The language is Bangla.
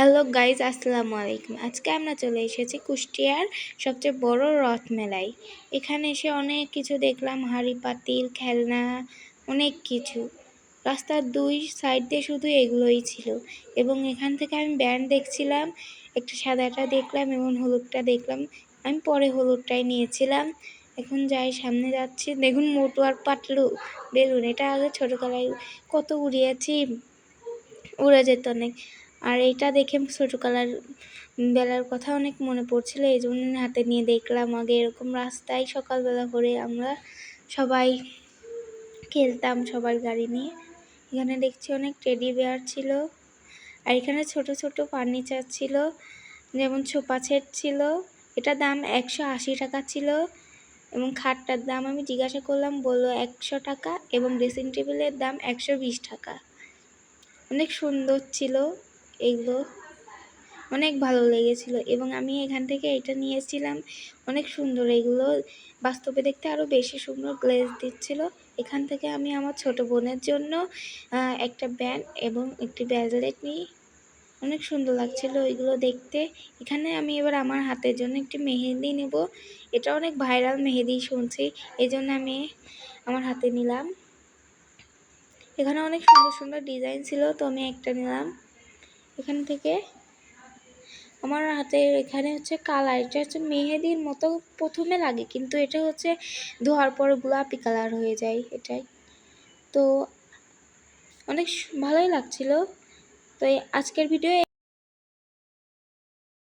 হ্যালো গাইজ আসসালামু আলাইকুম। আজকে আমরা চলে এসেছি কুষ্টিয়ার সবচেয়ে বড় রথ মেলায়। এখানে এসে অনেক কিছু দেখলাম, হাঁড়ি, পাতিল, খেলনা, অনেক কিছু। রাস্তার দুই সাইড দিয়ে শুধু এগুলোই ছিল এবং এখান থেকে আমি ব্যান্ড দেখছিলাম, একটা সাদাটা দেখলাম এবং হলুদটা দেখলাম। আমি পরে হলুদটাই নিয়েছিলাম। এখন যাই সামনে যাচ্ছি, দেখুন মোটু আর পাতলু বেলুন। এটা আগে ছোটোবেলায় কত উড়িয়েছি, উড়ে যেত অনেক। আর এটা দেখে ছোটোবেলার বেলার কথা অনেক মনে পড়ছিল, এই জন্য হাতে নিয়ে দেখলাম আগে এরকম রাস্তায় সকালবেলা করে আমরা সবাই খেলতাম সবার গাড়ি নিয়ে। এখানে দেখছি অনেক টেডি বেয়ার ছিল আর এখানে ছোট ছোট ফার্নিচার ছিল, যেমন সোফা সেট ছিল, এটা দাম একশো আশি টাকা ছিল এবং খাটটার দাম আমি জিজ্ঞাসা করলাম, বলল একশো টাকা এবং ড্রেসিং টেবিলের দাম একশো বিশ টাকা। অনেক সুন্দর ছিল। এগুলো অনেক ভালো লেগেছিল এবং আমি এখান থেকে এটা নিয়েছিলাম অনেক সুন্দর এগুলো বাস্তবে দেখতে আরও বেশি সুন্দর গ্লেজ দিচ্ছিল। এখান থেকে আমি আমার ছোট বোনের জন্য একটা ব্যান্ড এবং একটি ব্যাজলেট নিই অনেক সুন্দর লাগছিল এগুলো দেখতে। এখানে আমি এবার আমার হাতের জন্য একটি মেহেন্দি নেব। এটা অনেক ভাইরাল মেহেদি শুনছি এই জন্য আমি আমার হাতে নিলাম। এখানে অনেক সুন্দর সুন্দর ডিজাইন ছিল, তো আমি একটা নিলাম। এখান থেকে। আমার হাতের এখানে হচ্ছে কালার, এটা হচ্ছে মেহেদির মতো প্রথমে লাগে, কিন্তু এটা হচ্ছে ধোয়ার পর গোলাপি কালার হয়ে যায় এটাই। তো অনেক ভালোই লাগছিল। তো আজকের ভিডিও